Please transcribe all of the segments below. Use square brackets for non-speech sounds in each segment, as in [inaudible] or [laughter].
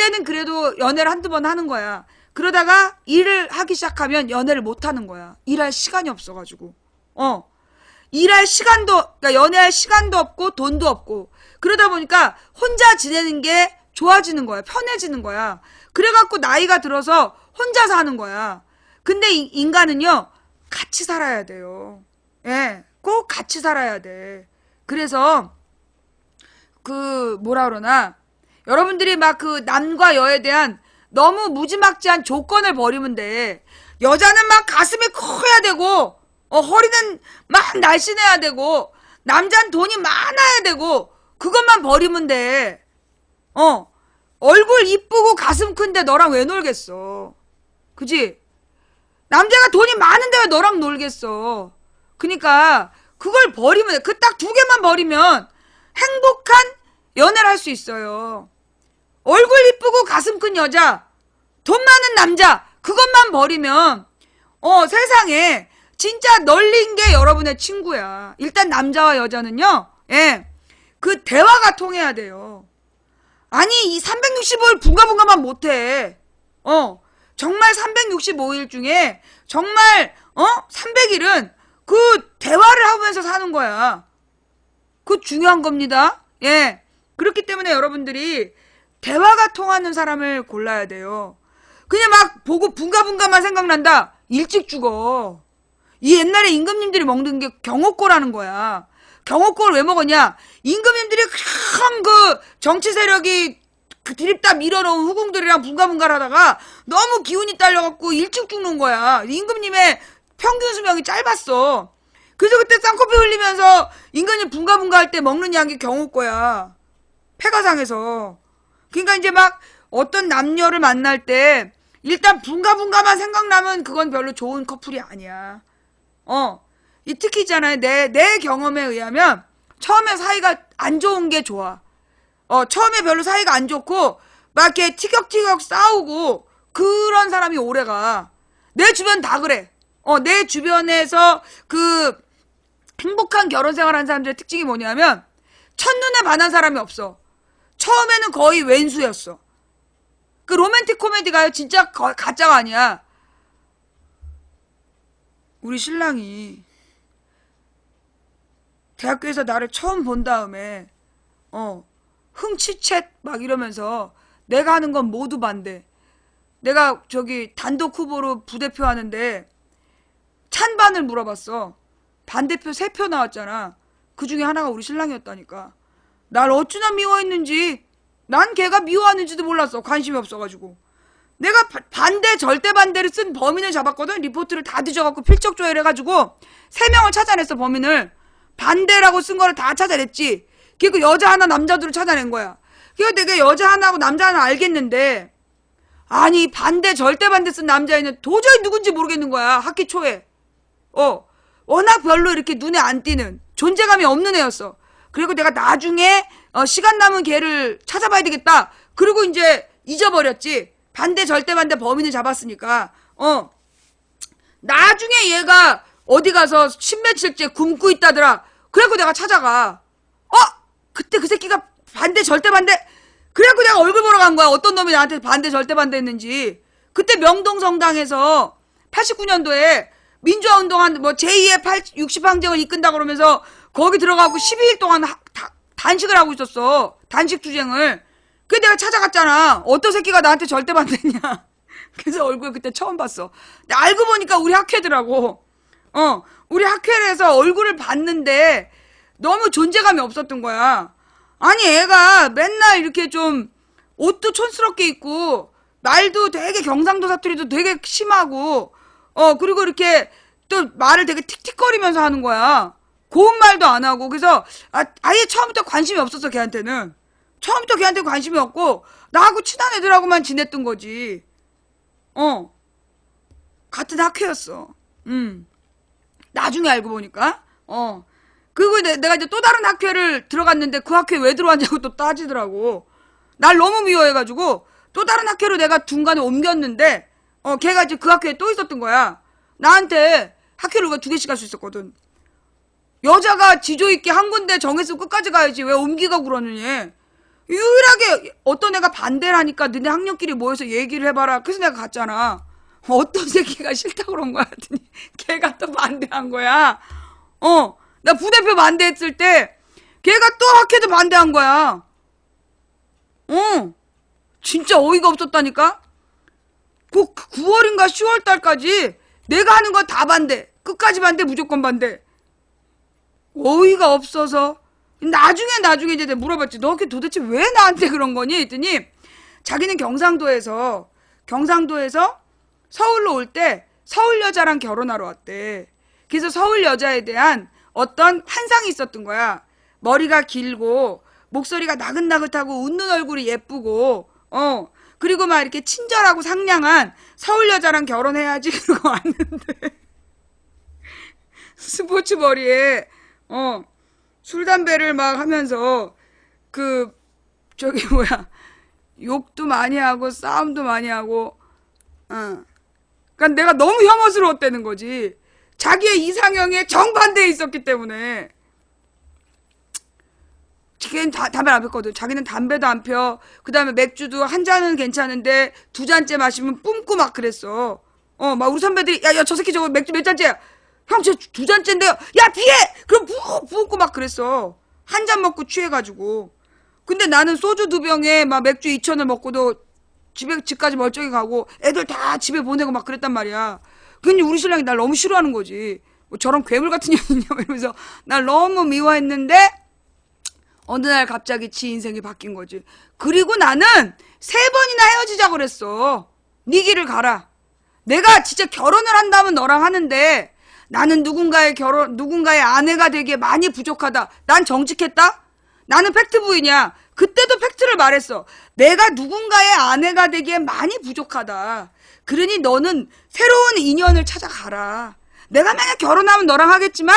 그때는 그래도 연애를 한두 번 하는 거야. 그러다가 일을 하기 시작하면 연애를 못 하는 거야. 일할 시간이 없어가지고. 어. 일할 시간도, 그러니까 연애할 시간도 없고 돈도 없고. 그러다 보니까 혼자 지내는 게 좋아지는 거야. 편해지는 거야. 그래갖고 나이가 들어서 혼자 사는 거야. 근데 이- 인간은요, 같이 살아야 돼요. 예, 꼭 같이 살아야 돼. 그래서, 그, 뭐라 그러나, 여러분들이 막 그 남과 여에 대한 너무 무지막지한 조건을 버리면 돼. 여자는 막 가슴이 커야 되고, 어, 허리는 막 날씬해야 되고, 남자는 돈이 많아야 되고, 그것만 버리면 돼. 어, 얼굴 이쁘고 가슴 큰데 너랑 왜 놀겠어? 그지? 남자가 돈이 많은데 왜 너랑 놀겠어? 그니까, 그걸 버리면 돼. 그 딱 두 개만 버리면 행복한 연애를 할 수 있어요. 얼굴 이쁘고 가슴 큰 여자, 돈 많은 남자, 그것만 버리면, 어, 세상에, 진짜 널린 게 여러분의 친구야. 일단 남자와 여자는요, 예, 그 대화가 통해야 돼요. 아니, 이 365일 분가분가만 못해. 어, 정말 365일 중에, 정말, 어, 300일은 그 대화를 하면서 사는 거야. 그 중요한 겁니다. 예. 그렇기 때문에 여러분들이 대화가 통하는 사람을 골라야 돼요. 그냥 막 보고 분가분가만 생각난다. 일찍 죽어. 이 옛날에 임금님들이 먹는 게 경호꼬라는 거야. 경호꼬를 왜 먹었냐? 임금님들이 큰 그 정치 세력이 그 드립다 밀어놓은 후궁들이랑 분가분가를 하다가 너무 기운이 딸려갖고 일찍 죽는 거야. 임금님의 평균 수명이 짧았어. 그래서 그때 쌍코피 흘리면서 임금님 분가분가 할 때 먹는 양이 경호꼬야. 폐가 상해서. 그러니까 이제 막 어떤 남녀를 만날 때 일단 분가분가만 생각나면 그건 별로 좋은 커플이 아니야. 어. 이 특히 있잖아요. 내, 내 경험에 의하면 처음에 사이가 안 좋은 게 좋아. 어, 처음에 별로 사이가 안 좋고 막 이렇게 티격티격 싸우고 그런 사람이 오래 가. 내 주변 다 그래. 어, 내 주변에서 그 행복한 결혼 생활하는 사람들의 특징이 뭐냐면 첫눈에 반한 사람이 없어. 처음에는 거의 왼수였어. 그 로맨틱 코미디가요 진짜 거- 가짜가 아니야. 우리 신랑이 대학교에서 나를 처음 본 다음에 어 흥치챗 막 이러면서 내가 하는 건 모두 반대. 내가 저기 단독 후보로 부대표 하는데 찬반을 물어봤어. 반대표 세 표 나왔잖아. 그 중에 하나가 우리 신랑이었다니까. 날 어찌나 미워했는지 난 걔가 미워하는지도 몰랐어. 관심이 없어가지고. 내가 바- 반대 절대 반대를 쓴 범인을 잡았거든. 리포트를 다 뒤져갖고 필적 조회를 해가지고 세 명을 찾아냈어 범인을. 반대라고 쓴 거를 다 찾아냈지. 그리고 여자 하나 남자 둘을 찾아낸 거야. 그래서 내가 여자 하나하고 남자 하나 알겠는데 아니 반대 절대 반대 쓴 남자애는 도저히 누군지 모르겠는 거야 학기 초에. 어, 워낙 별로 이렇게 눈에 안 띄는 존재감이 없는 애였어. 그리고 내가 나중에 어, 시간 남은 걔를 찾아봐야 되겠다. 그리고 이제 잊어버렸지. 반대 절대 반대 범인을 잡았으니까. 어, 나중에 얘가 어디 가서 십며칠째 굶고 있다더라. 그래갖고 내가 찾아가. 어? 그때 그 새끼가 반대 절대 반대. 그래갖고 내가 얼굴 보러 간 거야. 어떤 놈이 나한테 반대 절대 반대 했는지. 그때 명동성당에서 89년도에 민주화 운동한 뭐 제2의 8, 60항쟁을 이끈다 그러면서 거기 들어가고 12일 동안 하- 다- 단식을 하고 있었어. 단식 투쟁을. 그래 내가 찾아갔잖아. 어떤 새끼가 나한테 절대 반대냐. [laughs] 그래서 얼굴 그때 처음 봤어. 근데 알고 보니까 우리 학회더라고. 어, 우리 학회에서 얼굴을 봤는데 너무 존재감이 없었던 거야. 아니, 애가 맨날 이렇게 좀 옷도 촌스럽게 입고 말도 되게 경상도 사투리도 되게 심하고 어, 그리고 이렇게 또 말을 되게 틱틱거리면서 하는 거야. 고운 말도 안 하고. 그래서 아, 아예 처음부터 관심이 없었어, 걔한테는. 처음부터 걔한테 관심이 없고 나하고 친한 애들하고만 지냈던 거지. 어. 같은 학회였어. 음. 나중에 알고 보니까. 어. 그리고 내, 내가 이제 또 다른 학회를 들어갔는데 그 학회 왜 들어왔냐고 또 따지더라고. 날 너무 미워해가지고 또 다른 학회로 내가 중간에 옮겼는데 어 걔가 이제 그 학회에 또 있었던 거야. 나한테 학회를 두 개씩 갈 수 있었거든. 여자가 지조 있게 한 군데 정했으면 끝까지 가야지 왜 옮기가 그러느니. 유일하게 어떤 애가 반대를 하니까 너네 학년끼리 모여서 얘기를 해봐라. 그래서 내가 갔잖아. 어떤 [laughs] 새끼가 싫다 그런 거야. 하더니 걔가 또 반대한 거야. 어, 나 부대표 반대했을 때 걔가 또 학회도 반대한 거야. 어, 진짜 어이가 없었다니까? 그 9월인가 10월 달까지 내가 하는 거다 반대. 끝까지 반대, 무조건 반대. 어이가 없어서 나중에 나중에 이제 물어봤지. 너 그게 도대체 왜 나한테 그런 거니? 했더니 자기는 경상도에서 경상도에서 서울로 올 때 서울 여자랑 결혼하러 왔대. 그래서 서울 여자에 대한 어떤 환상이 있었던 거야. 머리가 길고 목소리가 나긋나긋하고 웃는 얼굴이 예쁘고 어 그리고 막 이렇게 친절하고 상냥한 서울 여자랑 결혼해야지 [laughs] 그러고 왔는데 스포츠 머리에 어 술 담배를 막 하면서 그 저기 [laughs] 뭐야 욕도 많이 하고 싸움도 많이 하고 어 그러니까 내가 너무 혐오스러웠다는 거지 자기의 이상형에 정반대에 있었기 때문에 걔는 다, 담배를 안 폈거든. 자기는 담배도 안 펴. 그 다음에 맥주도 한 잔은 괜찮은데 두 잔째 마시면 뿜고 막 그랬어. 어, 막 우리 선배들이, 야, 야, 저 새끼 저거 맥주 몇 잔째야? 형, 저두 잔째인데요. 야, 피해! 그럼 부, 부고 막 그랬어. 한 잔 먹고 취해가지고. 근데 나는 소주 두 병에 막 맥주 2천을 먹고도 집에, 집까지 멀쩡히 가고 애들 다 집에 보내고 막 그랬단 말이야. 근데 우리 신랑이 날 너무 싫어하는 거지. 뭐 저런 괴물 같은 [laughs] 년이냐 이러면서 날 너무 미워했는데 어느 날 갑자기 지 인생이 바뀐 거지. 그리고 나는 세 번이나 헤어지자 그랬어. 네 길을 가라. 내가 진짜 결혼을 한다면 너랑 하는데 나는 누군가의 결혼, 누군가의 아내가 되기에 많이 부족하다. 난 정직했다? 나는 팩트 부인이야. 그때도 팩트를 말했어. 내가 누군가의 아내가 되기에 많이 부족하다. 그러니 너는 새로운 인연을 찾아가라. 내가 만약 결혼하면 너랑 하겠지만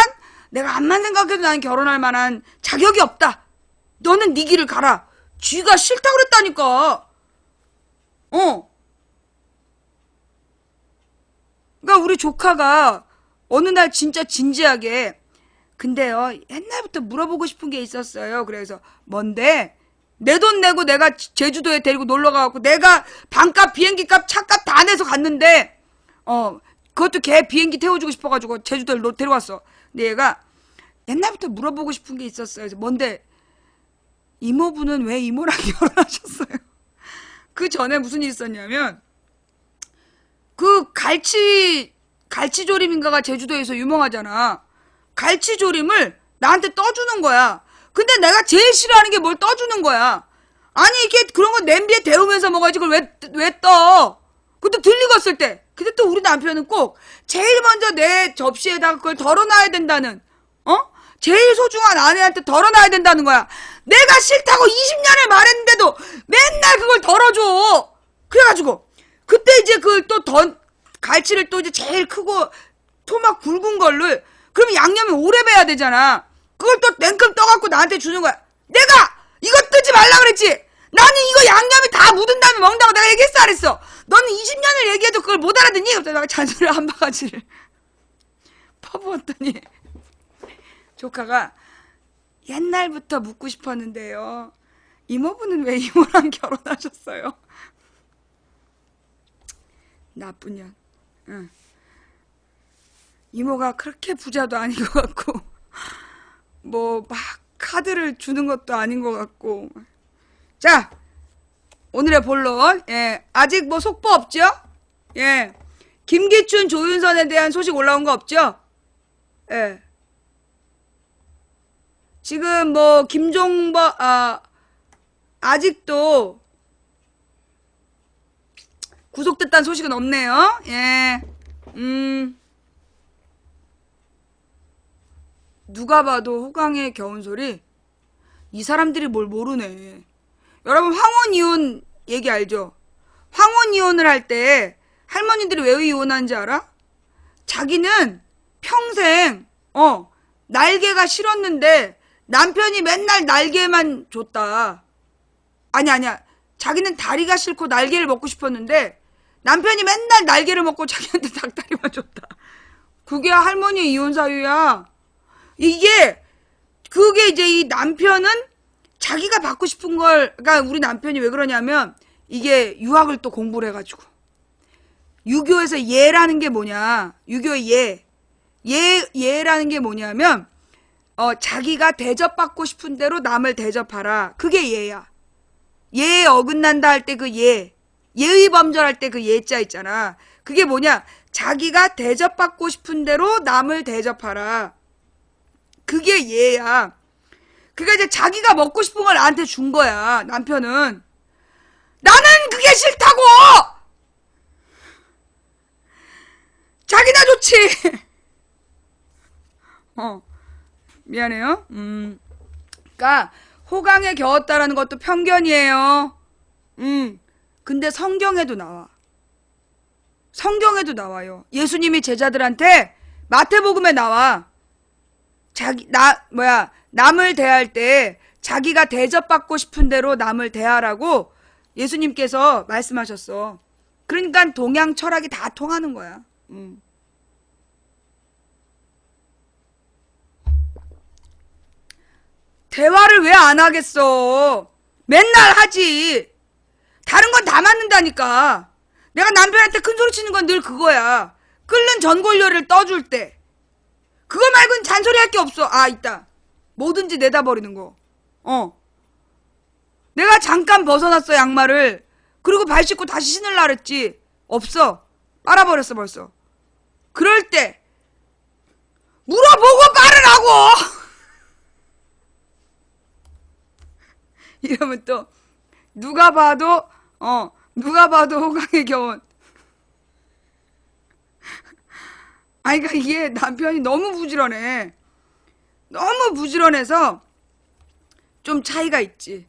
내가 암만 생각해도 나는 결혼할 만한 자격이 없다. 너는 네 길을 가라. 쥐가 싫다 그랬다니까. 어. 그러니까 우리 조카가 어느 날 진짜 진지하게 근데요 옛날부터 물어보고 싶은 게 있었어요. 그래서 뭔데? 내 돈 내고 내가 제주도에 데리고 놀러 가갖고 내가 방값 비행기값 차값 다 내서 갔는데 어 그것도 걔 비행기 태워주고 싶어가지고 제주도를 노- 데려왔어. 근데 얘가 옛날부터 물어보고 싶은 게 있었어요. 뭔데? 이모부는 왜 이모랑 [laughs] 결혼하셨어요? 그 전에 무슨 일이 있었냐면 그 갈치 갈치조림인가가 제주도에서 유명하잖아. 갈치조림을 나한테 떠주는 거야. 근데 내가 제일 싫어하는 게 뭘 떠주는 거야. 아니 이게 그런 거 냄비에 데우면서 먹어야지 그걸 왜 왜 떠? 그때 들리갔을 때. 근데 또 우리 남편은 꼭 제일 먼저 내 접시에다가 그걸 덜어놔야 된다는 어? 제일 소중한 아내한테 덜어놔야 된다는 거야. 내가 싫다고 20년을 말했는데도 맨날 그걸 덜어줘. 그래가지고 그때 이제 그걸 또 던 갈치를 또 이제 제일 크고 토막 굵은 걸로 그러면 양념이 오래 배야 되잖아. 그걸 또 냉큼 떠갖고 나한테 주는 거야. 내가 이거 뜨지 말라 그랬지. 나는 이거 양념이 다 묻은 다음에 먹는다고 내가 얘기했어 안 했어. 너는 20년을 얘기해도 그걸 못 알아듣니? 그래서 내가 잔소리 한 바가지를 [laughs] 퍼부었더니 조카가 옛날부터 묻고 싶었는데요. 이모부는 왜 이모랑 [laughs] 결혼하셨어요? 나쁜 년. 응. 이모가 그렇게 부자도 아닌 것 같고, 뭐, 막 카드를 주는 것도 아닌 것 같고. 자, 오늘의 본론. 예, 아직 뭐 속보 없죠? 예. 김기춘, 조윤선에 대한 소식 올라온 거 없죠? 예. 지금 뭐 김종버 아 아직도 구속됐다는 소식은 없네요. 예. 음. 누가 봐도 호강의 겨운 소리. 이 사람들이 뭘 모르네. 여러분 황혼 이혼 얘기 알죠? 황혼 이혼을 할 때 할머니들이 왜 이혼하는지 알아? 자기는 평생 어 날개가 싫었는데 남편이 맨날 날개만 줬다. 아니 아니야. 자기는 다리가 싫고 날개를 먹고 싶었는데 남편이 맨날 날개를 먹고 자기한테 [laughs] 닭다리만 줬다. 그게 할머니 이혼 사유야. 이게 그게 이제 이 남편은 자기가 받고 싶은 걸, 그러니까 우리 남편이 왜 그러냐면 이게 유학을 또 공부를 해가지고 유교에서 예라는 게 뭐냐? 유교의 예, 예 예라는 게 뭐냐면 어 자기가 대접받고 싶은 대로 남을 대접하라. 그게 예야. 예에 어긋난다 할 때 그 예, 예의 범절할 때 그 예자 있잖아. 그게 뭐냐? 자기가 대접받고 싶은 대로 남을 대접하라. 그게 예야. 그게 이제 자기가 먹고 싶은 걸 나한테 준 거야. 남편은. 나는 그게 싫다고! 자기나 좋지! [laughs] 어. 미안해요. 음. 그니까, 호강에 겨웠다라는 것도 편견이에요. 음. 근데 성경에도 나와. 성경에도 나와요. 예수님이 제자들한테 마태복음에 나와. 자기 나 뭐야 남을 대할 때 자기가 대접받고 싶은 대로 남을 대하라고 예수님께서 말씀하셨어. 그러니까 동양 철학이 다 통하는 거야. 음. 대화를 왜 안 하겠어? 맨날 하지. 다른 건 다 맞는다니까. 내가 남편한테 큰 소리 치는 건 늘 그거야. 끓는 전골요리를 떠줄 때. 그거 말고는 잔소리 할 게 없어. 아, 있다. 뭐든지 내다 버리는 거. 어. 내가 잠깐 벗어났어, 양말을. 그리고 발 씻고 다시 신을라 그랬지. 없어. 빨아버렸어, 벌써. 그럴 때, 물어보고 빨으라고! [laughs] 이러면 또, 누가 봐도, 어, 누가 봐도 호강의 겨운. [laughs] 아니, 그러니까 이게 남편이 너무 부지런해. 너무 부지런해서 좀 차이가 있지.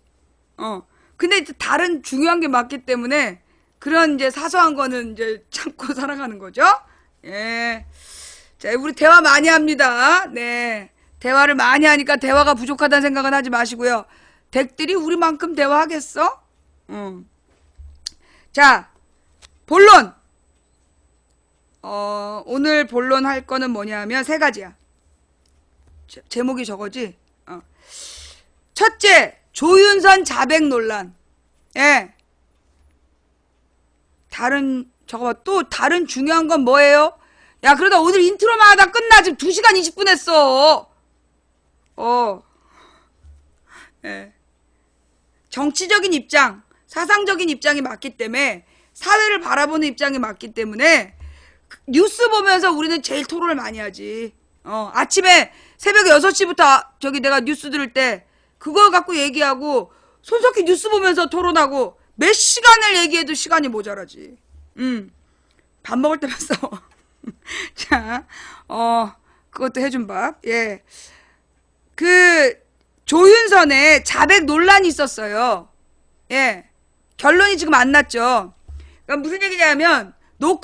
어. 근데 이제 다른 중요한 게 맞기 때문에 그런 이제 사소한 거는 이제 참고 [laughs] 살아가는 거죠. 예. 자, 우리 대화 많이 합니다. 네. 대화를 많이 하니까 대화가 부족하다는 생각은 하지 마시고요. 댁들이 우리만큼 대화하겠어? 응. 자, 본론. 어, 오늘 본론 할 거는 뭐냐면 세 가지야. 제, 제목이 저거지? 어. 첫째, 조윤선 자백 논란. 예. 다른, 저거 봐. 또 다른 중요한 건 뭐예요? 야, 그러다 오늘 인트로만 하다 끝나. 지금 2시간 20분 했어. 어. 예. 정치적인 입장, 사상적인 입장이 맞기 때문에 사회를 바라보는 입장이 맞기 때문에 그 뉴스 보면서 우리는 제일 토론을 많이 하지. 어, 아침에 새벽에 6시부터 저기 내가 뉴스 들을 때 그거 갖고 얘기하고 손석희 뉴스 보면서 토론하고 몇 시간을 얘기해도 시간이 모자라지. 음. 밥 먹을 때만 싸워. [laughs] 자, 어, 그것도 해준 밥. 예. 그, 조윤선의 자백 논란이 있었어요. 예. 결론이 지금 안 났죠. 그러니까 무슨 얘기냐면, 노크